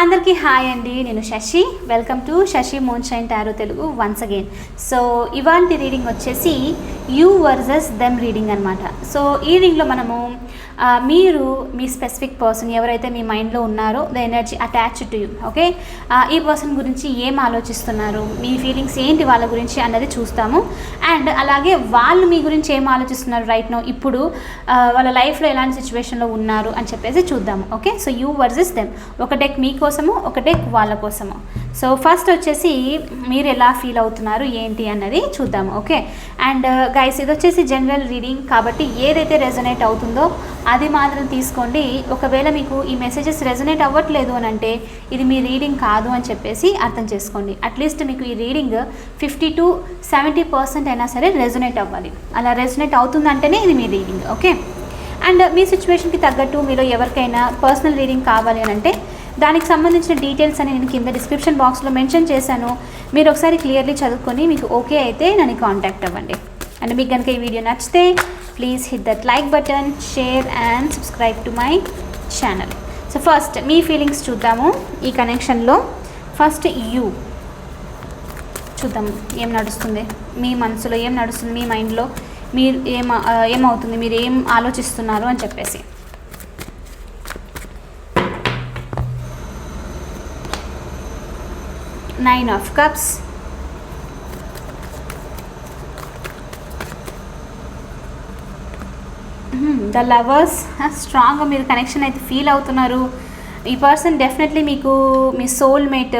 అందరికీ హాయ్ అండి నేను Sashi. Welcome to Sashi Moonshine Tarot Telugu once again so ఇవాంటి reading వచ్చేసి యూ వర్సెస్ దెమ్ రీడింగ్ అనమాట so ఈ రీడింగ్లో మనము మీరు మీ స్పెసిఫిక్ పర్సన్ ఎవరైతే మీ మైండ్లో ఉన్నారో the energy attach to you okay? ఈ పర్సన్ గురించి ఏం ఆలోచిస్తున్నారు? మీ ఫీలింగ్స్ ఏంటి వాళ్ళ గురించి అన్నది చూస్తాము. అండ్ అలాగే వాళ్ళు మీ గురించి ఏం ఆలోచిస్తున్నారు రైట్ నో ఇప్పుడు వాళ్ళ లైఫ్లో ఎలాంటి సిచ్యువేషన్లో ఉన్నారు అని చెప్పేసి చూద్దాము okay? So you versus them ఒక డెక్ మీకోసము ఒక డెక్ వాళ్ళ కోసము. సో ఫస్ట్ వచ్చేసి మీరు ఎలా ఫీల్ అవుతున్నారు ఏంటి అన్నది చూద్దాము ఓకే? అండ్ uh, గైస్ ఇది వచ్చేసి జనరల్ రీడింగ్ కాబట్టి ఏదైతే రెజనేట్ అవుతుందో అది మాత్రం తీసుకోండి. ఒకవేళ మీకు ఈ మెసేజెస్ రెజొనేట్ అవ్వట్లేదు అని అంటే ఇది మీ రీడింగ్ కాదు అని చెప్పేసి అర్థం చేసుకోండి. అట్లీస్ట్ మీకు ఈ reading fifty to seventy percent అయినా సరే రెజొనేట్ అవ్వాలి. అలా రెజనేట్ అవుతుందంటేనే ఇది మీ రీడింగ్ ఓకే అండ్ మీ సిచ్యువేషన్కి తగ్గట్టు మీలో ఎవరికైనా పర్సనల్ రీడింగ్ కావాలి అని అంటే దానికి సంబంధించిన డీటెయిల్స్ అని నేను కింద డిస్క్రిప్షన్ బాక్స్లో మెన్షన్ చేశాను. మీరు ఒకసారి క్లియర్లీ చదువుకొని మీకు ఓకే అయితే నన్ను కాంటాక్ట్ అవ్వండి. అండ్ మీకు కనుక ఈ వీడియో నచ్చితే please hit that like button share and subscribe to my channel so first me feelings చూద్దాము. ఈ కనెక్షన్లో ఫస్ట్ యూ చూద్దాం. ఏం నడుస్తుంది? మీ మనసులో ఏం నడుస్తుంది? మీ మైండ్లో మీరు ఏం ఏమవుతుంది? మీరు ఏం ఆలోచిస్తున్నారు? అని చెప్పేసి. Nine of cups the lovers స్ట్రాంగ్గా మీరు కనెక్షన్ అయితే ఫీల్ అవుతున్నారు. ఈ పర్సన్ డెఫినెట్లీ మీకు మీ సోల్మేట్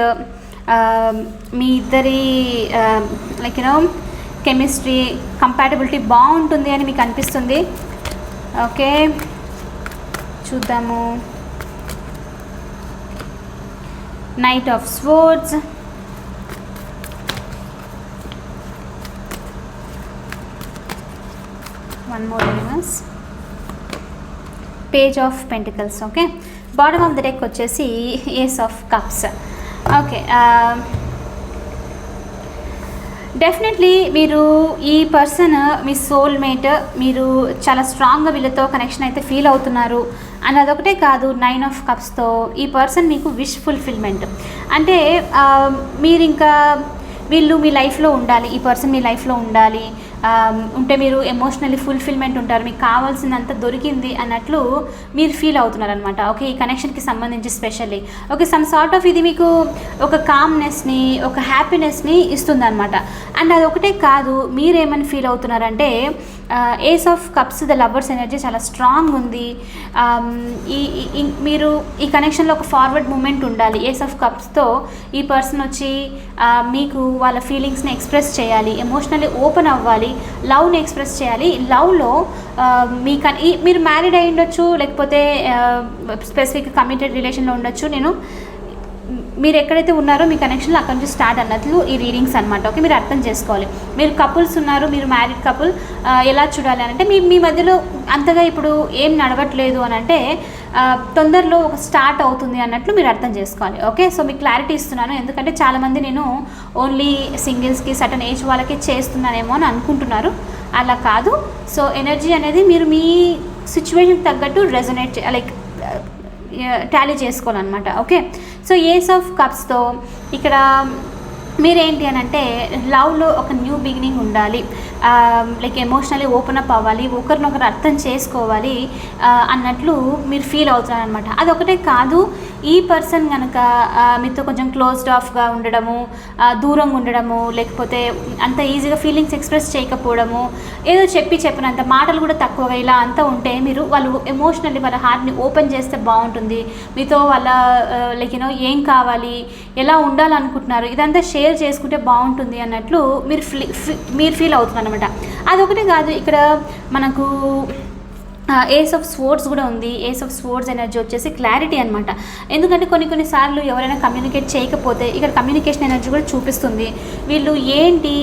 మీ ఇద్దరి లైక్ యూనో కెమిస్ట్రీ కంపాటబిలిటీ బాగుంటుంది అని మీకు అనిపిస్తుంది. ఓకే చూద్దాము. Knight of swords one more universe page of pentacles okay bottom of the deck వచ్చేసి ace of cups okay definitely మీరు ఈ పర్సన్ మీ సోల్మేట్ మీరు చాలా స్ట్రాంగ్గా వీళ్ళతో కనెక్షన్ అయితే ఫీల్ అవుతున్నారు. అండ్ అదొకటే కాదు నైన్ ఆఫ్ కప్స్తో ఈ పర్సన్ మీకు విష్ ఫుల్ఫిల్మెంట్ అంటే um, మీరు ఇంకా వీళ్ళు మీ లైఫ్లో ఉండాలి ఈ పర్సన్ మీ లైఫ్లో ఉండాలి ఉంటే మీరు ఎమోషనల్లీ ఫుల్ఫిల్మెంట్ ఉంటారు మీకు కావాల్సినంత దొరికింది అన్నట్లు మీరు ఫీల్ అవుతున్నారనమాట ఓకే ఈ కనెక్షన్కి సంబంధించి specially okay some sort of ఇది మీకు ఒక కామ్నెస్ని ఒక హ్యాపీనెస్ని ఇస్తుంది అనమాట అండ్ అది ఒకటే కాదు మీరేమని feel అవుతున్నారంటే ace of cups the lovers energy చాలా స్ట్రాంగ్ ఉంది. Um, ఈ మీరు ఈ కనెక్షన్లో ఒక ఫార్వర్డ్ మూమెంట్ ఉండాలి. ఏస్ ఆఫ్ కప్స్తో ఈ పర్సన్ వచ్చి uh, మీకు వాళ్ళ ఫీలింగ్స్ని ఎక్స్ప్రెస్ చేయాలి. ఎమోషనల్లీ ఓపెన్ అవ్వాలి. లవ్ని ఎక్స్ప్రెస్ చేయాలి. లవ్లో uh, మీ కన్ ఈ- మీరు మ్యారీడ్ అయి ఉండొచ్చు లేకపోతే స్పెసిఫిక్ కమిటెడ్ రిలేషన్లో ఉండొచ్చు. నేను మీరు ఎక్కడైతే ఉన్నారో మీ కనెక్షన్లో అక్కడ నుంచి స్టార్ట్ అన్నట్లు ఈ రీడింగ్స్ అనమాట ఓకే మీరు అర్థం చేసుకోవాలి. మీరు కపుల్స్ ఉన్నారు మీరు మ్యారీడ్ కపుల్ ఎలా చూడాలి అని అంటే మీ మీ మధ్యలో అంతగా ఇప్పుడు ఏం నడవట్లేదు అని అంటే తొందరలో ఒక స్టార్ట్ అవుతుంది అన్నట్లు మీరు అర్థం చేసుకోవాలి. ఓకే సో మీకు క్లారిటీ ఇస్తున్నాను. ఎందుకంటే చాలామంది నేను ఓన్లీ సింగిల్స్కి సటన్ ఏజ్ వాళ్ళకి చేస్తున్నానేమో అని అనుకుంటున్నారు. అలా కాదు. సో ఎనర్జీ అనేది మీరు మీ సిచ్యువేషన్ తగ్గట్టు రెజనేట్ లైక్ టాలీ చేసుకోవాలన్నమాట ఓకే సో ఏస్ ఆఫ్ కప్స్తో ఇక్కడ మీరేంటి అని అంటే లవ్లో ఒక న్యూ బిగినింగ్ ఉండాలి. లైక్ ఎమోషనల్లీ ఓపెన్ అప్ అవ్వాలి ఒకరినొకరు అర్థం చేసుకోవాలి అన్నట్లు మీరు ఫీల్ అవుతారనమాట అది అదొకటే కాదు ఈ పర్సన్ కనుక మీతో కొంచెం క్లోజ్డ్ ఆఫ్గా ఉండడము దూరంగా ఉండడము లేకపోతే అంత ఈజీగా ఫీలింగ్స్ ఎక్స్ప్రెస్ చేయకపోవడము ఏదో చెప్పి చెప్పినంత మాటలు కూడా తక్కువగా ఇలా అంతా ఉంటే మీరు వాళ్ళు ఎమోషనల్లీ వాళ్ళ హార్ట్ని ఓపెన్ చేస్తే బాగుంటుంది. మీతో వాళ్ళ లైక్ యూనో ఏం కావాలి ఎలా ఉండాలనుకుంటున్నారు ఇదంతా షేర్ చేసుకుంటే బాగుంటుంది అన్నట్లు మీరు ఫీ మీరు ఫీల్ అవుతున్నారు అనమాట అదొకటే కాదు ఇక్కడ మనకు ఏస్ ఆఫ్ స్పోర్ట్స్ కూడా ఉంది. ఏస్ ఆఫ్ స్పోర్ట్స్ ఎనర్జీ వచ్చేసి క్లారిటీ అనమాట ఎందుకంటే కొన్ని కొన్నిసార్లు ఎవరైనా కమ్యూనికేట్ చేయకపోతే ఇక్కడ కమ్యూనికేషన్ ఎనర్జీ కూడా చూపిస్తుంది. వీళ్ళు ఏంటి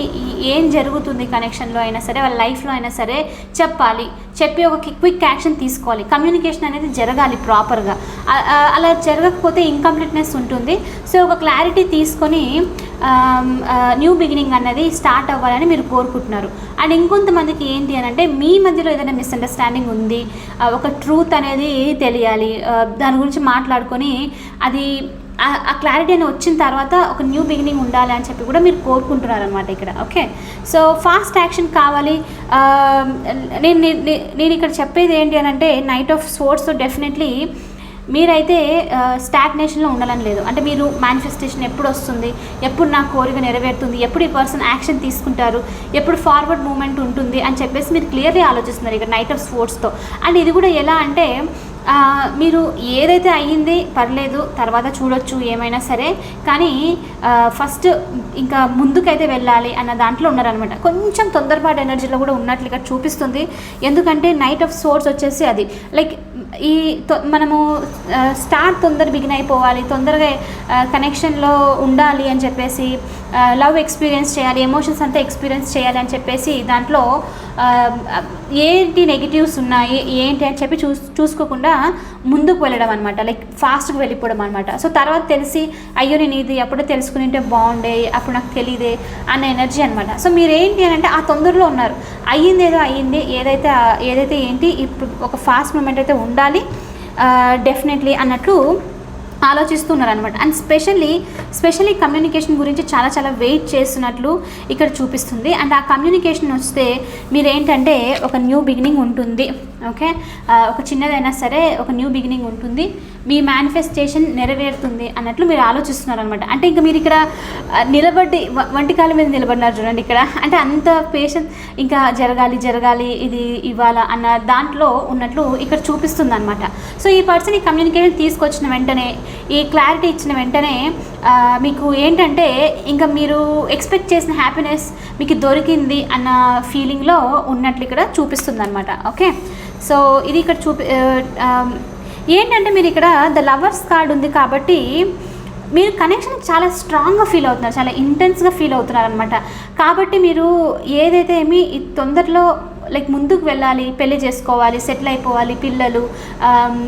ఏం జరుగుతుంది కనెక్షన్లో అయినా సరే వాళ్ళ లైఫ్లో అయినా సరే చెప్పాలి. చెప్పి ఒక క్విక్ యాక్షన్ తీసుకోవాలి. కమ్యూనికేషన్ అనేది జరగాలి ప్రాపర్గా అలా జరగకపోతే ఇన్కంప్లీట్నెస్ ఉంటుంది. సో ఒక క్లారిటీ తీసుకొని న్యూ బిగినింగ్ అన్నది స్టార్ట్ అవ్వాలని మీరు కోరుకుంటున్నారు. అండ్ ఇంకొంతమందికి ఏంటి అని అంటే మీ మధ్యలో ఏదైనా మిస్అండర్స్టాండింగ్ ఉంది ఒక ట్రూత్ అనేది తెలియాలి దాని గురించి మాట్లాడుకొని అది ఆ- క్లారిటీ అని వచ్చిన తర్వాత ఒక న్యూ బిగినింగ్ ఉండాలి అని చెప్పి కూడా మీరు కోరుకుంటున్నారు అనమాట ఇక్కడ. ఓకే సో ఫాస్ట్ యాక్షన్ కావాలి. నేను నేను- నేను ఇక్కడ చెప్పేది ఏంటి అని అంటే నైట్ ఆఫ్ స్పోర్ట్స్ డెఫినెట్లీ మీరైతే స్టాగ్నేషన్లో ఉండాలని లేదు. అంటే మీరు మేనిఫెస్టేషన్ ఎప్పుడు వస్తుంది ఎప్పుడు నా కోరిక నెరవేరుతుంది ఎప్పుడు ఈ పర్సన్ యాక్షన్ తీసుకుంటారు ఎప్పుడు ఫార్వర్డ్ మూమెంట్ ఉంటుంది అని చెప్పేసి మీరు క్లియర్లీ ఆలోచిస్తున్నారు ఇక్కడ నైట్ ఆఫ్ స్పోర్ట్స్తో అండ్ ఇది కూడా ఎలా అంటే మీరు ఏదైతే అయ్యింది పర్లేదు తర్వాత చూడొచ్చు ఏమైనా సరే కానీ ఫస్ట్ ఇంకా ముందుకైతే వెళ్ళాలి అన్న దాంట్లో ఉన్నారనమాట కొంచెం తొందరపాటు ఎనర్జీలో కూడా ఉన్నట్లు ఇక్కడ చూపిస్తుంది. ఎందుకంటే నైట్ ఆఫ్ సోర్స్ వచ్చేసి అది లైక్ ఈ తొ- మనము స్టార్ట్ తొందర బిగిన్ అయిపోవాలి తొందరగా కనెక్షన్లో ఉండాలి అని చెప్పేసి లవ్ ఎక్స్పీరియన్స్ చేయాలి ఎమోషన్స్ అంతా ఎక్స్పీరియన్స్ చేయాలి అని చెప్పేసి దాంట్లో ఏంటి నెగిటివ్స్ ఉన్నాయి ఏంటి అని చెప్పి చూ చూసుకోకుండా ముందుకు వెళ్ళడం అనమాట లైక్ ఫాస్ట్గా వెళ్ళిపోవడం అనమాట సో తర్వాత తెలిసి అయ్యో నేను ఇది అప్పుడే తెలుసుకుని ఉంటే బాగుండే అప్పుడు నాకు తెలియదే అన్న ఎనర్జీ అనమాట సో మీరు ఏంటి అని అంటే ఆ తొందరలో ఉన్నారు. అయ్యింది ఏదో అయ్యింది ఏదైతే ఏదైతే ఏంటి ఇప్పుడు ఒక ఫాస్ట్ మూమెంట్ అయితే ఉండాలి. డెఫినెట్లీ అన్నట్లు ఆలోచిస్తున్నారు అనమాట అండ్ స్పెషల్లీ స్పెషల్లీ కమ్యూనికేషన్ గురించి చాలా చాలా వెయిట్ చేస్తున్నట్లు ఇక్కడ చూపిస్తుంది. అండ్ ఆ కమ్యూనికేషన్ వస్తే మీరేంటంటే ఒక న్యూ బిగినింగ్ ఉంటుంది. ఓకే ఒక చిన్నదైనా సరే ఒక న్యూ బిగినింగ్ ఉంటుంది. మీ మేనిఫెస్టేషన్ నెరవేరుతుంది అన్నట్లు మీరు ఆలోచిస్తున్నారు అనమాట అంటే ఇంకా మీరు ఇక్కడ నిలబడి వంటికాల వంటి మీద నిలబడినారు చూడండి ఇక్కడ. అంటే అంత పేషెంట్ ఇంకా జరగాలి జరగాలి ఇది ఇవ్వాలా అన్న దాంట్లో ఉన్నట్లు ఇక్కడ చూపిస్తుంది అనమాట సో ఈ పర్సన్ ఈ కమ్యూనికేషన్ తీసుకొచ్చిన వెంటనే ఈ క్లారిటీ ఇచ్చిన వెంటనే మీకు ఏంటంటే ఇంకా మీరు ఎక్స్పెక్ట్ చేసిన హ్యాపీనెస్ మీకు దొరికింది అన్న ఫీలింగ్లో ఉన్నట్లు ఇక్కడ చూపిస్తుంది అనమాట ఓకే సో ఇది ఇక్కడ చూపి ఏంటంటే మీరు ఇక్కడ ద లవర్స్ కార్డ్ ఉంది కాబట్టి మీరు కనెక్షన్ చాలా స్ట్రాంగ్గా ఫీల్ అవుతున్నారు చాలా ఇంటెన్స్గా ఫీల్ అవుతున్నారు అనమాట కాబట్టి మీరు ఏదైతే ఏమి తొందరలో లైక్ ముందుకు వెళ్ళాలి పెళ్ళి చేసుకోవాలి సెటిల్ అయిపోవాలి పిల్లలు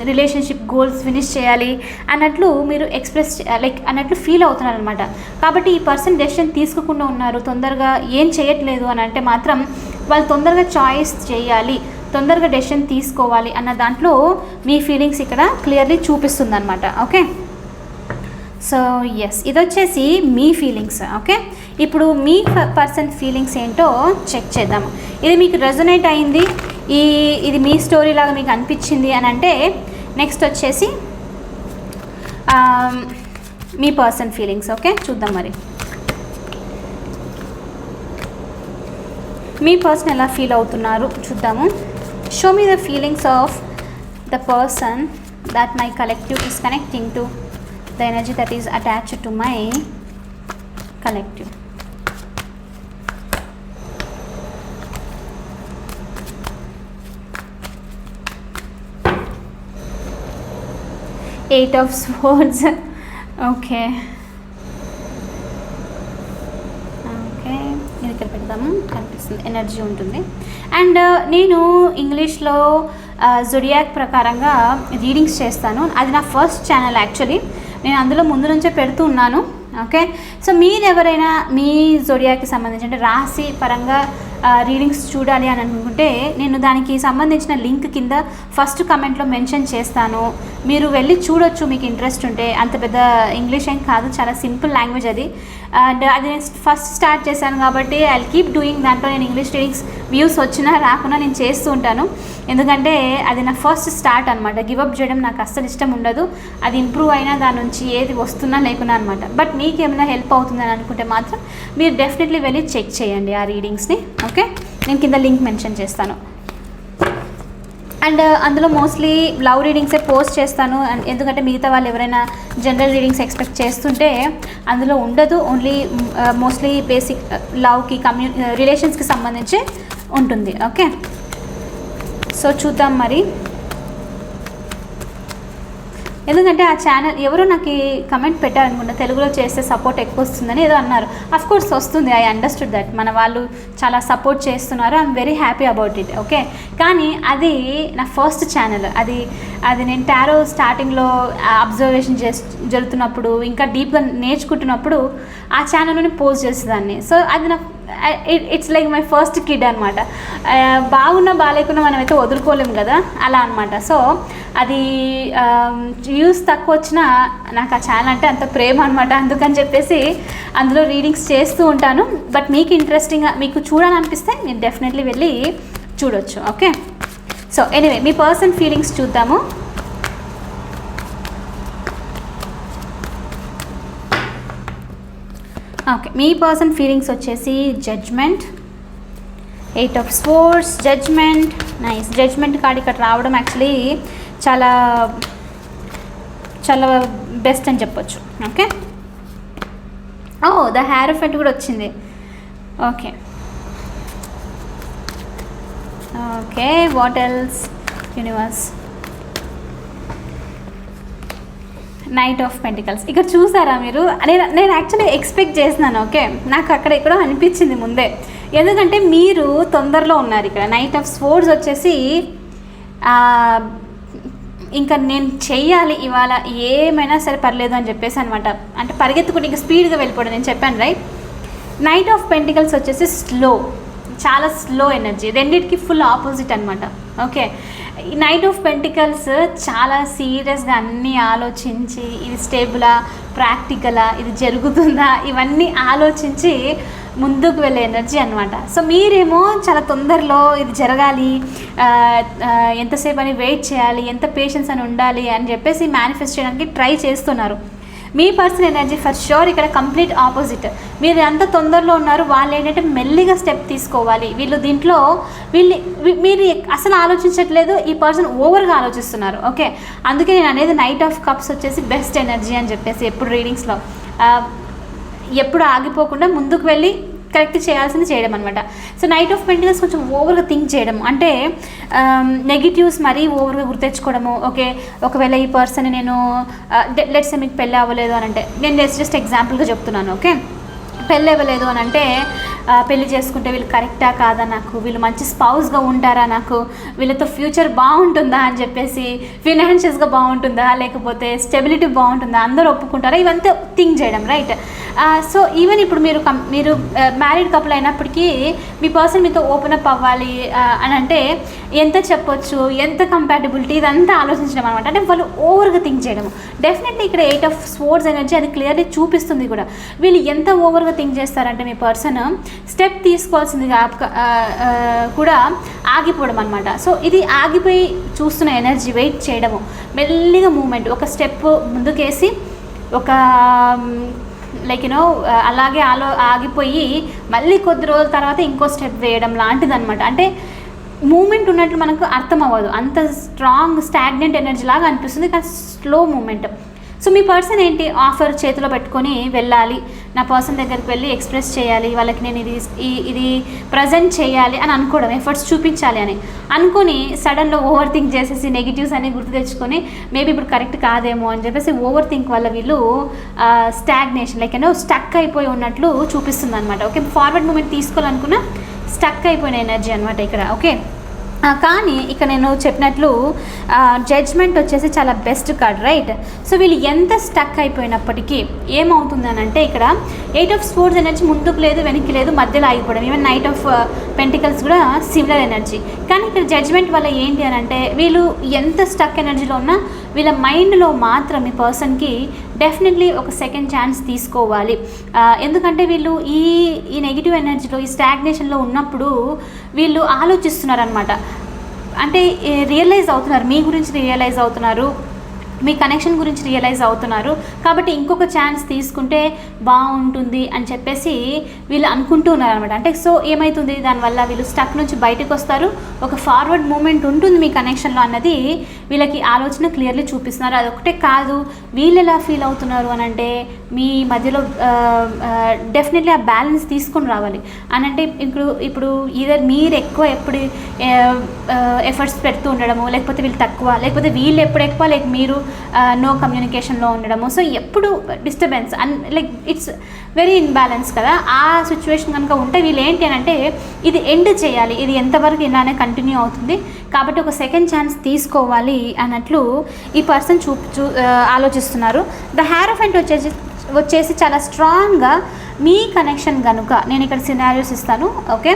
రిలేషన్షిప్ గోల్స్ ఫినిష్ చేయాలి అన్నట్లు మీరు ఎక్స్ప్రెస్ లైక్ అన్నట్లు ఫీల్ అవుతున్నారు అనమాట కాబట్టి ఈ పర్సన్ డెసిషన్ తీసుకోకుండా ఉన్నారు తొందరగా ఏం చేయట్లేదు అని అంటే మాత్రం వాళ్ళు తొందరగా చాయిస్ చేయాలి తొందరగా డెసిషన్ తీసుకోవాలి అన్న దాంట్లో మీ ఫీలింగ్స్ ఇక్కడ క్లియర్లీ చూపిస్తుంది అనమాట ఓకే సో ఎస్ ఇది వచ్చేసి మీ ఫీలింగ్స్ ఓకే ఇప్పుడు మీ పర్సన్ ఫీలింగ్స్ ఏంటో చెక్ చేద్దాం. ఇది మీకు రెజొనేట్ అయింది ఈ ఇది మీ స్టోరీ లాగా మీకు అనిపించింది అని అంటే నెక్స్ట్ వచ్చేసి um, మీ పర్సన్ ఫీలింగ్స్ ఓకే చూద్దాం మరి. మీ పర్సన్ ఎలా ఫీల్ అవుతున్నారు? చూద్దాము. Show me the feelings of the person that my collective is connecting to the energy that is attached to my collective. Eight of swords okay okay ఇది ఇక్కడ పెడదాము. కనిపిస్తుంది. ఎనర్జీ ఉంటుంది. అండ్ uh, నేను ఇంగ్లీష్లో uh, జొడియాక్ ప్రకారంగా readings చేస్తాను. అది నా ఫస్ట్ ఛానల్ యాక్చువల్లీ నేను అందులో ముందు నుంచే పెడుతూ ఉన్నాను. ఓకే? సో మీరు ఎవరైనా మీ జొడియాకి సంబంధించి అంటే రాశి పరంగా రీడింగ్స్ చూడాలి అని అనుకుంటే నేను దానికి సంబంధించిన లింక్ కింద ఫస్ట్ కమెంట్లో మెన్షన్ చేస్తాను. మీరు వెళ్ళి చూడొచ్చు మీకు ఇంట్రెస్ట్ ఉంటే. అంత పెద్ద ఇంగ్లీష్ ఏం కాదు చాలా సింపుల్ లాంగ్వేజ్ అది. అండ్ అది నేను ఫస్ట్ స్టార్ట్ చేశాను కాబట్టి ఐ కీప్ డూయింగ్ దాంట్లో నేను ఇంగ్లీష్ రీడింగ్స్ వ్యూస్ వచ్చినా రాకున్నా నేను చేస్తూ ఉంటాను. ఎందుకంటే అది నా ఫస్ట్ స్టార్ట్ అనమాట గివప్ చేయడం నాకు అస్సలు ఇష్టం ఉండదు. అది ఇంప్రూవ్ అయినా దాని నుంచి ఏది వస్తున్నా లేకున్నా అనమాట బట్ మీకు ఏమైనా హెల్ప్ అవుతుందని అనుకుంటే మాత్రం మీరు డెఫినెట్లీ వెళ్ళి చెక్ చేయండి ఆ రీడింగ్స్ని ఓకే? నేను కింద లింక్ మెన్షన్ చేస్తాను. అండ్ uh, అందులో మోస్ట్లీ లవ్ రీడింగ్సే పోస్ట్ చేస్తాను. అండ్ ఎందుకంటే మిగతా వాళ్ళు ఎవరైనా జనరల్ రీడింగ్స్ ఎక్స్పెక్ట్ చేస్తుంటే అందులో ఉండదు. Only uh, mostly basic uh, లవ్కి కమ్యూ రిలేషన్స్కి సంబంధించి ఉంటుంది. ఓకే? సో చూద్దాం మరి. ఎందుకంటే ఆ ఛానల్ ఎవరో నాకు కమెంట్ పెట్టారనుకుంటా తెలుగులో చేస్తే సపోర్ట్ ఎక్కువ వస్తుందని ఏదో అన్నారు. అఫ్ కోర్స్ వస్తుంది ఐ అండర్స్టూడ్ దట్ మన వాళ్ళు చాలా సపోర్ట్ చేస్తున్నారు I'm very happy about it okay కానీ అది నా ఫస్ట్ ఛానల్ అది అది నేను టారో స్టార్టింగ్లో అబ్జర్వేషన్ చేస్ జరుగుతున్నప్పుడు ఇంకా డీప్గా నేర్చుకుంటున్నప్పుడు ఆ ఛానల్లోనే పోస్ట్ చేసేదాన్ని. సో అది నా it's like my first kid అనమాట బాగున్నా బాగాలేకున్నా మనమైతే వదులుకోలేము కదా? అలా అనమాట సో అది వ్యూస్ తక్కువ వచ్చినా నాకు ఆ ఛానల్ అంటే అంత ప్రేమ అనమాట అందుకని చెప్పేసి అందులో రీడింగ్స్ చేస్తూ ఉంటాను. బట్ మీకు ఇంట్రెస్టింగ్గా మీకు చూడాలనిపిస్తే మీరు డెఫినెట్లీ వెళ్ళి చూడొచ్చు. ఓకే సో ఎనీవే మీ పర్సన్ ఫీలింగ్స్ చూద్దాము. ఓకే మీ పర్సన్ ఫీలింగ్స్ వచ్చేసి judgement eight of swords judgement nice judgement card ఇక్కడ రావడం యాక్చువల్లీ చాలా చాలా బెస్ట్ అని చెప్పొచ్చు. Okay oh the her effect కూడా వచ్చింది. Okay okay what else universe knight of pentacles ఇక్కడ చూసారా మీరు? నేను నేను యాక్చువల్లీ ఎక్స్పెక్ట్ చేసినాను ఓకే నాకు అక్కడ ఇక్కడ అనిపించింది ముందే. ఎందుకంటే మీరు తొందరలో ఉన్నారు ఇక్కడ. నైట్ ఆఫ్ స్పోర్ట్స్ వచ్చేసి ఇంకా నేను చెయ్యాలి ఇవాళ ఏమైనా సరే పర్లేదు అని చెప్పేసి అనమాట అంటే పరిగెత్తుకుంటే ఇంకా స్పీడ్గా వెళ్ళిపోవడం నేను చెప్పాను రైట్ నైట్ ఆఫ్ పెంటికల్స్ వచ్చేసి స్లో చాలా స్లో ఎనర్జీ రెండింటికి ఫుల్ ఆపోజిట్ అనమాట ఓకే ఈ నైట్ ఆఫ్ పెంటికల్స్ చాలా సీరియస్గా అన్నీ ఆలోచించి ఇది స్టేబులా ప్రాక్టికలా ఇది జరుగుతుందా? ఇవన్నీ ఆలోచించి ముందుకు వెళ్ళే ఎనర్జీ అనమాట సో మీరేమో చాలా తొందరలో ఇది జరగాలి ఎంతసేపు అని వెయిట్ చేయాలి ఎంత పేషెన్స్ అని ఉండాలి అని చెప్పేసి మేనిఫెస్ట్ చేయడానికి ట్రై చేస్తున్నారు. మీ పర్సన్ ఎనర్జీ ఫర్ షూర్ ఇక్కడ కంప్లీట్ ఆపోజిట్. మీరు ఎంత తొందరలో ఉన్నారు వాళ్ళు ఏంటంటే మెల్లిగా స్టెప్ తీసుకోవాలి. వీళ్ళు దీంట్లో వీళ్ళు మీరు అసలు ఆలోచించట్లేదు ఈ పర్సన్ ఓవర్గా ఆలోచిస్తున్నారు. ఓకే? అందుకే నేను అనేది నైట్ ఆఫ్ కప్స్ వచ్చేసి బెస్ట్ ఎనర్జీ అని చెప్పేసి ఎప్పుడు రీడింగ్స్లో. ఎప్పుడు ఆగిపోకుండా ముందుకు వెళ్ళి కరెక్ట్ చేయాల్సింది చేయడం అనమాట సో నైట్ ఆఫ్ పెంటికల్స్ కొంచెం ఓవర్గా థింక్ చేయడం. అంటే um, నెగిటివ్స్ మరీ ఓవర్గా గుర్తెచ్చుకోవడము ఓకే ఒకవేళ ఈ పర్సన్ నేను uh, లెట్స్ మీకు పెళ్ళి అవ్వలేదు అని అంటే నేను జస్ట్ జస్ట్ ఎగ్జాంపుల్గా చెప్తున్నాను. ఓకే పెళ్ళి అవ్వలేదు అని అంటే పెళ్ళి చేసుకుంటే వీళ్ళు కరెక్టా కాదా నాకు? వీళ్ళు మంచి స్పౌస్గా ఉంటారా నాకు? వీళ్ళతో ఫ్యూచర్ బాగుంటుందా అని చెప్పేసి ఫినాన్షియల్స్గా బాగుంటుందా? లేకపోతే స్టెబిలిటీ బాగుంటుందా? అందరూ ఒప్పుకుంటారా? ఇవంతా థింక్ చేయడం రైట్? సో ఈవెన్ ఇప్పుడు మీరు కం మీరు మ్యారీడ్ కపుల్ అయినప్పటికీ మీ పర్సన్ మీతో ఓపెన్ అప్ అవ్వాలి అని అంటే ఎంత చెప్పొచ్చు ఎంత కంపాటబిలిటీ ఇదంతా ఆలోచించడం అనమాట అంటే వాళ్ళు ఓవర్గా థింక్ చేయడము డెఫినెట్లీ ఇక్కడ ఎయిట్ ఆఫ్ స్పోర్ట్స్ ఎనర్జీ అది క్లియర్లీ చూపిస్తుంది కూడా. వీళ్ళు ఎంత ఓవర్గా థింక్ చేస్తారంటే మీ పర్సన్ స్టెప్ తీసుకోవాల్సింది కూడా ఆగిపోవడం అనమాట సో ఇది ఆగిపోయి చూస్తున్న ఎనర్జీ వెయిట్ చేయడము. మెల్లిగా మూమెంట్ ఒక స్టెప్ ముందుకేసి ఒక లైక్ యూనో అలాగే ఆలో ఆగిపోయి మళ్ళీ కొద్ది రోజుల తర్వాత ఇంకో స్టెప్ వేయడం లాంటిది అనమాట అంటే మూమెంట్ ఉన్నట్లు మనకు అర్థం అవ్వదు. అంత స్ట్రాంగ్ స్టాగ్నెంట్ ఎనర్జీ లాగా అనిపిస్తుంది కానీ స్లో మూమెంట్. సో మీ పర్సన్ ఏంటి ఆఫర్ చేతిలో పెట్టుకొని వెళ్ళాలి? నా పర్సన్ దగ్గరికి వెళ్ళి ఎక్స్ప్రెస్ చేయాలి వాళ్ళకి నేను ఇది ఇది ప్రజెంట్ చేయాలి అని అనుకోవడం ఎఫర్ట్స్ చూపించాలి అని. అనుకొని సడన్లో ఓవర్ థింక్ చేసేసి నెగిటివ్స్ అన్ని గుర్తు తెచ్చుకొని మేబీ ఇప్పుడు కరెక్ట్ కాదేమో అని చెప్పేసి ఓవర్ థింక్ వల్ల వీళ్ళు స్టాగ్నేషన్ లైక్ ఏదో స్టక్ అయిపోయి ఉన్నట్లు చూపిస్తుంది అనమాట ఓకే ఫార్వర్డ్ మూమెంట్ తీసుకోవాలనుకున్నా స్టక్ అయిపోయిన ఎనర్జీ అనమాట ఇక్కడ. ఓకే? కానీ ఇక్కడ నేను చెప్పినట్లు జడ్జ్మెంట్ వచ్చేసి చాలా బెస్ట్ కార్డ్ రైట్ సో వీళ్ళు ఎంత స్టక్ అయిపోయినప్పటికీ ఏమవుతుంది అంటే ఇక్కడ ఎయిట్ ఆఫ్ స్పోర్ట్స్ ఎనర్జీ ముందుకు లేదు వెనక్కి లేదు మధ్యలో ఆగిపోవడం. ఈవెన్ నైట్ ఆఫ్ పెంటికల్స్ కూడా సిమిలర్ ఎనర్జీ కానీ ఇక్కడ జడ్జ్మెంట్ వల్ల ఏంటి అని అంటే వీళ్ళు ఎంత స్టక్ ఎనర్జీలో ఉన్నా వీళ్ళ మైండ్లో మాత్రం ఈ పర్సన్కి డెఫినెట్లీ ఒక సెకండ్ ఛాన్స్ తీసుకోవాలి. ఎందుకంటే వీళ్ళు ఈ ఈ నెగిటివ్ ఎనర్జీలో ఈ స్టాగ్నేషన్లో ఉన్నప్పుడు వీళ్ళు ఆలోచిస్తున్నారనమాట అంటే రియలైజ్ అవుతున్నారు. మీ గురించి రియలైజ్ అవుతున్నారు. మీ కనెక్షన్ గురించి రియలైజ్ అవుతున్నారు. కాబట్టి ఇంకొక ఛాన్స్ తీసుకుంటే బాగుంటుంది అని చెప్పేసి వీళ్ళు అనుకుంటూ ఉన్నారు అనమాట అంటే సో ఏమవుతుంది దానివల్ల వీళ్ళు స్టక్ నుంచి బయటకు వస్తారు. ఒక ఫార్వర్డ్ మూమెంట్ ఉంటుంది మీ కనెక్షన్లో అన్నది వీళ్ళకి ఆలోచన క్లియర్లీ చూపిస్తున్నారు. అదొకటే కాదు వీళ్ళు ఎలా ఫీల్ అవుతున్నారు అని అంటే మీ మధ్యలో డెఫినెట్లీ ఆ బ్యాలెన్స్ తీసుకొని రావాలి. అని అంటే ఇప్పుడు ఇప్పుడు ఈధర్ మీరు ఎక్కువ ఎప్పుడు ఎఫర్ట్స్ పెడుతూ ఉండడము లేకపోతే వీళ్ళు తక్కువ లేకపోతే వీళ్ళు ఎప్పుడు ఎక్కువ లైక్ మీరు నో కమ్యూనికేషన్లో ఉండడము. సో ఎప్పుడు disturbance on like it's very imbalance కదా. ఆ సిచ్యువేషన్ కనుక ఉంటే వీళ్ళు ఏంటి అని అంటే ఇది ఎండ్ చేయాలి. ఇది ఎంతవరకు ఇలానే కంటిన్యూ అవుతుంది. కాబట్టి ఒక సెకండ్ ఛాన్స్ తీసుకోవాలి అన్నట్లు ఈ పర్సన్ చూ చూ ఆలోచిస్తున్నారు. ద హ్యార్ ఆఫ్ అండ్ వచ్చేసి వచ్చేసి చాలా స్ట్రాంగ్గా మీ కనెక్షన్ కనుక నేను ఇక్కడ సినారియోస్ ఇస్తాను ఓకే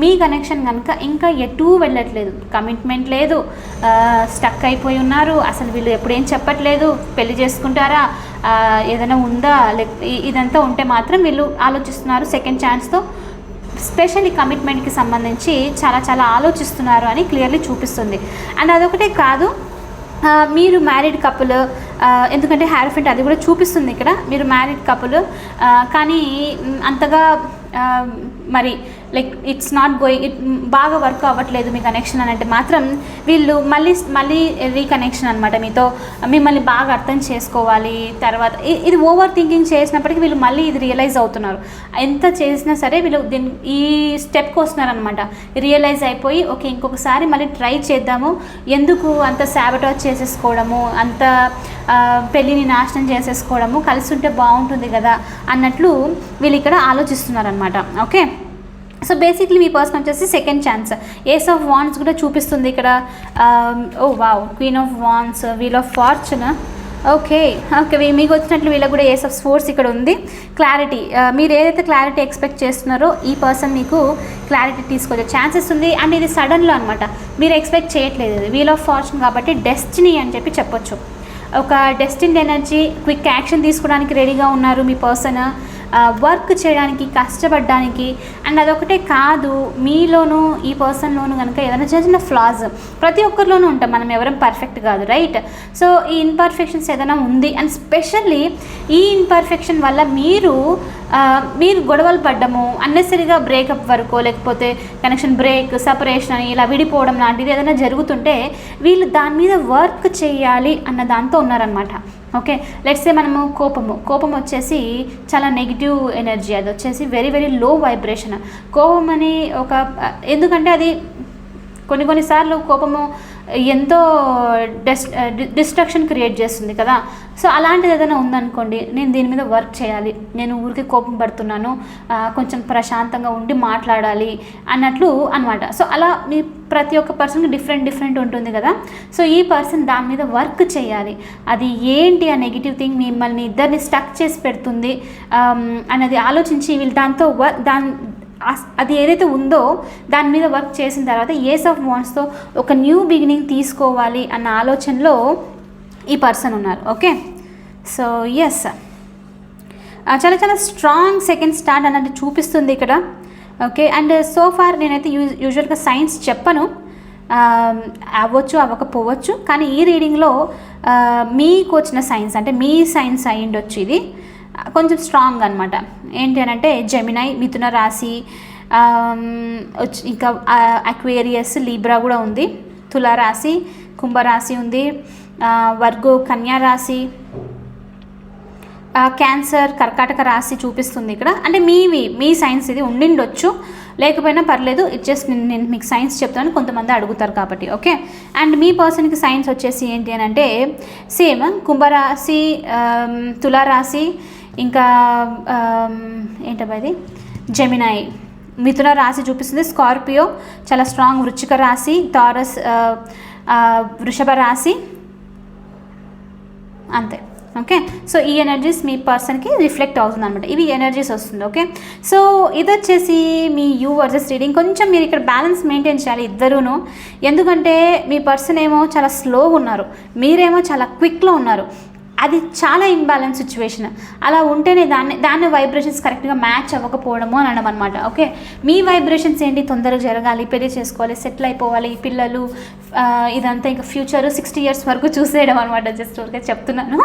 మీ కనెక్షన్ కనుక ఇంకా ఎటూ వెళ్ళట్లేదు. కమిట్మెంట్ లేదు. స్టక్ అయిపోయి ఉన్నారు. అసలు వీళ్ళు ఎప్పుడేం చెప్పట్లేదు. పెళ్ళి చేసుకుంటారా? ఏదైనా ఉందా? లేక ఇదంతా ఉంటే మాత్రం వీళ్ళు ఆలోచిస్తున్నారు సెకండ్ ఛాన్స్తో స్పెషల్లీ కమిట్మెంట్కి సంబంధించి చాలా చాలా ఆలోచిస్తున్నారు అని క్లియర్లీ చూపిస్తుంది. అండ్ అదొకటే కాదు మీరు మ్యారీడ్ కపుల్ ఎందుకంటే హ్యారఫెంట్ అది కూడా చూపిస్తుంది ఇక్కడ మీరు మ్యారీడ్ కపుల్ కానీ అంతగా మరి like it's not going it బాగా వర్క్ అవ్వట్లేదు మీ కనెక్షన్ అని అంటే మాత్రం వీళ్ళు మళ్ళీ మళ్ళీ రీకనెక్షన్ అనమాట మీతో. మిమ్మల్ని బాగా అర్థం చేసుకోవాలి తర్వాత ఇది ఓవర్ థింకింగ్ చేసినప్పటికీ వీళ్ళు మళ్ళీ ఇది రియలైజ్ అవుతున్నారు. ఎంత చేసినా సరే వీళ్ళు దీని ఈ స్టెప్కి వస్తున్నారనమాట రియలైజ్ అయిపోయి ఓకే ఇంకొకసారి మళ్ళీ ట్రై చేద్దాము. ఎందుకు అంత శాబటాజ్ చేసేసుకోవడము అంత పెళ్ళిని నాశనం చేసేసుకోవడము కలిసి ఉంటే బాగుంటుంది కదా అన్నట్లు వీళ్ళు ఇక్కడ ఆలోచిస్తున్నారనమాట ఓకే? సో బేసిక్లీ మీ పర్సన్ వచ్చేసి second chance ace of wands కూడా చూపిస్తుంది ఇక్కడ. ఓ wow queen of wands wheel of fortune okay okay we- మీకు వచ్చినట్లు వీళ్ళకి కూడా ఏస్ ఆఫ్ స్పోర్ట్స్ ఇక్కడ ఉంది. క్లారిటీ uh, మీరు ఏదైతే క్లారిటీ ఎక్స్పెక్ట్ చేస్తున్నారో ఈ పర్సన్ మీకు క్లారిటీ తీసుకొచ్చే ఛాన్సెస్ ఉంది. అండ్ ఇది సడన్లో అనమాట మీరు ఎక్స్పెక్ట్ చేయట్లేదు ఇది. వీల్ ఆఫ్ ఫార్చ్యూన్ కాబట్టి డెస్టినీ అని చెప్పి చెప్పొచ్చు. ఒక డెస్టిన్ ఎనర్జీ క్విక్ యాక్షన్ తీసుకోవడానికి రెడీగా ఉన్నారు మీ పర్సన్ వర్క్ చేయడానికి కష్టపడడానికి. అండ్ అదొకటే కాదు మీలోనూ ఈ పర్సన్లోనూ కనుక ఏదైనా చిన్న చిన్న ఫ్లాస్ ప్రతి ఒక్కరిలోనూ ఉంటాం. మనం ఎవరం పర్ఫెక్ట్ కాదు రైట్ సో ఈ ఇన్పర్ఫెక్షన్స్ ఏదైనా ఉంది. అండ్ స్పెషల్లీ ఈ ఇన్పర్ఫెక్షన్ వల్ల మీరు మీరు గొడవలు పడ్డము అన్నెసరిగా బ్రేకప్ వరకు లేకపోతే కనెక్షన్ బ్రేక్ సపరేషన్ అని ఇలా విడిపోవడం లాంటిది ఏదైనా జరుగుతుంటే వీళ్ళు దాని మీద వర్క్ చేయాలి అన్న దాంతో ఉన్నారనమాట ఓకే లెట్స్ సే మనము కోపము కోపం వచ్చేసి చాలా నెగిటివ్ ఎనర్జీ అది వచ్చేసి వెరీ వెరీ లో వైబ్రేషన్ కోపం అని ఒక ఎందుకంటే అది కొన్ని కొన్నిసార్లు కోపము ఎంతో డెస్ డిస్ట్రక్షన్ క్రియేట్ చేస్తుంది కదా. సో అలాంటిది ఏదైనా ఉందనుకోండి నేను దీని మీద వర్క్ చేయాలి. నేను ఊరికి కోపం పడుతున్నాను కొంచెం ప్రశాంతంగా ఉండి మాట్లాడాలి అన్నట్లు అనమాట సో అలా మీ ప్రతి ఒక్క పర్సన్కి డిఫరెంట్ డిఫరెంట్ ఉంటుంది కదా. సో ఈ పర్సన్ దాని మీద వర్క్ చేయాలి. అది ఏంటి ఆ నెగిటివ్ థింగ్ మిమ్మల్ని ఇద్దరిని స్టక్ చేసి పెడుతుంది అన్నది ఆలోచించి వీళ్ళు దాంతో వర్ దాని అది ఏదైతే ఉందో దాని మీద వర్క్ చేసిన తర్వాత ఏస్ ఆఫ్ వాన్స్తో ఒక న్యూ బిగినింగ్ తీసుకోవాలి అన్న ఆలోచనలో ఈ పర్సన్ ఉన్నారు ఓకే? సో ఎస్ చాలా చాలా స్ట్రాంగ్ సెకండ్ స్టార్ట్ అన్నట్టు చూపిస్తుంది ఇక్కడ ఓకే? అండ్ సో ఫార్ నేనైతే యూ యూజువల్గా సైన్స్ చెప్పను. అవ్వచ్చు అవ్వకపోవచ్చు కానీ ఈ రీడింగ్లో మీకు వచ్చిన సైన్స్ అంటే మీ సైన్స్ అయ్యిండొచ్చు ఇది. కొంచెం స్ట్రాంగ్ అనమాట ఏంటి అని అంటే జెమినై మిథున రాశి వచ్చి ఇంకా అక్వేరియస్ లీబ్రా కూడా ఉంది. తులారాశి కుంభరాశి ఉంది. వర్గో కన్యా రాశి. క్యాన్సర్ కర్కాటక రాశి చూపిస్తుంది ఇక్కడ. అంటే మీవి మీ సైన్స్ ఇది ఉండిండొచ్చు. లేకపోయినా పర్లేదు ఇట్ జస్ట్ నేను నేను మీకు సైన్స్ చెప్తాను. కొంతమంది అడుగుతారు కాబట్టి ఓకే అండ్ మీ పర్సన్కి సైన్స్ వచ్చేసి ఏంటి అని అంటే సేమ్ కుంభరాశి తులారాశి ఇంకా ఏంటది ఇది? జెమినాయి మిథున రాశి చూపిస్తుంది. స్కార్పియో చాలా స్ట్రాంగ్ వృచ్చిక రాశి. తారస్ వృషభ రాశి. అంతే. ఓకే? సో ఈ ఎనర్జీస్ మీ పర్సన్కి రిఫ్లెక్ట్ అవుతుంది అనమాట ఇవి ఎనర్జీస్ వస్తుంది. ఓకే? సో ఇది వచ్చేసి మీ యూ వర్సెస్ రీడింగ్ కొంచెం మీరు ఇక్కడ బ్యాలెన్స్ మెయింటైన్ చేయాలి ఇద్దరూను. ఎందుకంటే మీ పర్సన్ ఏమో చాలా స్లోగా ఉన్నారు. మీరేమో చాలా క్విక్లో ఉన్నారు. అది చాలా ఇంబ్యాలెన్స్ సిచ్యువేషన్ అలా ఉంటేనే దాన్ని దాని వైబ్రేషన్స్ కరెక్ట్గా మ్యాచ్ అవ్వకపోవడము అని అనడం అనమాట ఓకే మీ వైబ్రేషన్స్ ఏంటి? తొందరగా జరగాలి పెళ్ళి చేసుకోవాలి సెటిల్ అయిపోవాలి పిల్లలు ఇదంతా ఇంకా ఫ్యూచర్ సిక్స్టీ ఇయర్స్ వరకు చూసేయడం అనమాట జస్ట్ ఊరికే చెప్తున్నాను.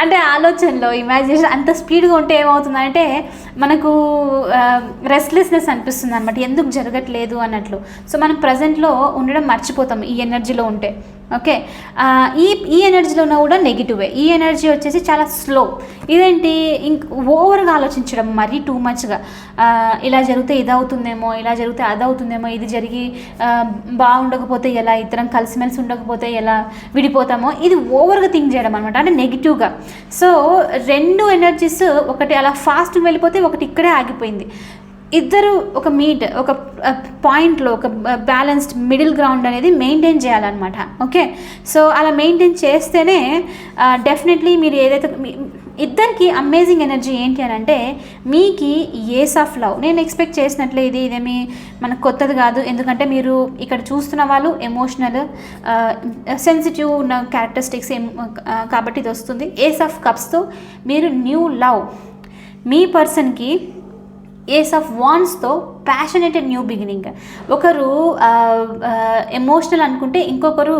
అంటే ఆలోచనలో ఇమాజినేషన్ అంత స్పీడ్గా ఉంటే ఏమవుతుందంటే మనకు రెస్ట్లెస్నెస్ అనిపిస్తుంది అనమాట ఎందుకు జరగట్లేదు అన్నట్లు. సో మనం ప్రజెంట్లో ఉండడం మర్చిపోతాం ఈ ఎనర్జీలో ఉంటే. ఓకే. ఈ ఈ ఎనర్జీలో ఉన్న కూడా నెగిటివే ఈ ఎనర్జీ వచ్చేసి చాలా స్లో ఇదేంటి? ఇంక ఓవర్గా ఆలోచించడం మరీ టూ మచ్గా ఇలా జరిగితే ఇది అవుతుందేమో ఇలా జరిగితే అది అవుతుందేమో ఇది జరిగి బాగుండకపోతే ఎలా ఇద్దరం కలిసిమెలిసి ఉండకపోతే ఎలా విడిపోతామో ఇది ఓవర్గా థింక్ చేయడం అనమాట అంటే నెగిటివ్గా సో రెండు ఎనర్జీస్ ఒకటి అలా ఫాస్ట్ వెళ్ళిపోతే ఒకటి ఇక్కడే ఆగిపోయింది. ఇద్దరు ఒక మీట్ ఒక పాయింట్లో ఒక బ్యాలెన్స్డ్ మిడిల్ గ్రౌండ్ అనేది మెయింటైన్ చేయాలన్నమాట. ఓకే సో అలా మెయింటైన్ చేస్తేనే డెఫినెట్లీ మీరు ఏదైతే ఇద్దరికి అమేజింగ్ ఎనర్జీ ఏంటి అని అంటే మీకి ఏస్ ఆఫ్ లవ్ నేను ఎక్స్పెక్ట్ చేసినట్లే ఇది ఇదేమి మనకు కొత్తది కాదు. ఎందుకంటే మీరు ఇక్కడ చూస్తున్న వాళ్ళు ఎమోషనల్ సెన్సిటివ్ ఉన్న క్యారెక్టరిస్టిక్స్ ఏం కాబట్టి ఇది వస్తుంది. ఏస్ ఆఫ్ కప్స్తో మీరు న్యూ లవ్ మీ పర్సన్కి ace of passionate and new beginning ఒకరు ఎమోషనల్ అనుకుంటే ఇంకొకరు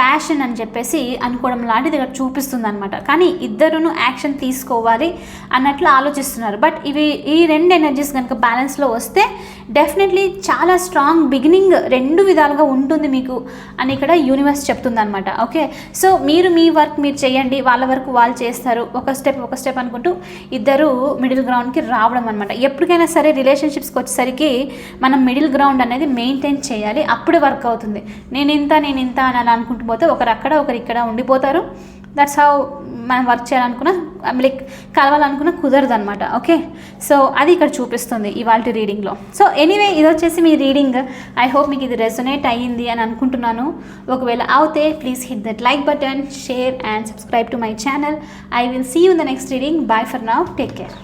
ప్యాషన్ అని చెప్పేసి అనుకోవడం లాంటిది ఇక్కడ చూపిస్తుంది అనమాట కానీ ఇద్దరును యాక్షన్ తీసుకోవాలి అన్నట్లు ఆలోచిస్తున్నారు. బట్ ఇవి ఈ రెండు ఎనర్జీస్ కనుక బ్యాలెన్స్లో వస్తే డెఫినెట్లీ చాలా స్ట్రాంగ్ బిగినింగ్ రెండు విధాలుగా ఉంటుంది మీకు అని ఇక్కడ యూనివర్స్ చెప్తుంది అనమాట ఓకే సో మీరు మీ వర్క్ మీరు చేయండి వాళ్ళ వరకు వాళ్ళు చేస్తారు. ఒక స్టెప్ ఒక స్టెప్ అనుకుంటూ ఇద్దరు మిడిల్ గ్రౌండ్కి రావడం అనమాట ఎప్పటికైనా సరే రిలేషన్ రిలేషన్షిప్స్కి వచ్చేసరికి మనం మిడిల్ గ్రౌండ్ అనేది మెయింటైన్ చేయాలి. అప్పుడే వర్క్ అవుతుంది. నేను ఇంత నేను ఇంత అని అలా అనుకుంటూ పోతే ఒకరు అక్కడ ఒకరు ఇక్కడ ఉండిపోతారు. దట్స్ హౌ మనం వర్క్ చేయాలనుకున్న లైక్ కలవాలనుకున్న కుదరదు అనమాట ఓకే సో అది ఇక్కడ చూపిస్తుంది ఇవాళ రీడింగ్లో సో ఎనీవే ఇది వచ్చేసి మీ రీడింగ్ ఐ హోప్ మీకు ఇది రెజొనేట్ అయ్యింది అని అనుకుంటున్నాను. ఒకవేళ అవుతే please hit that like button share and subscribe to my channel I will see you the next reading bye for now take care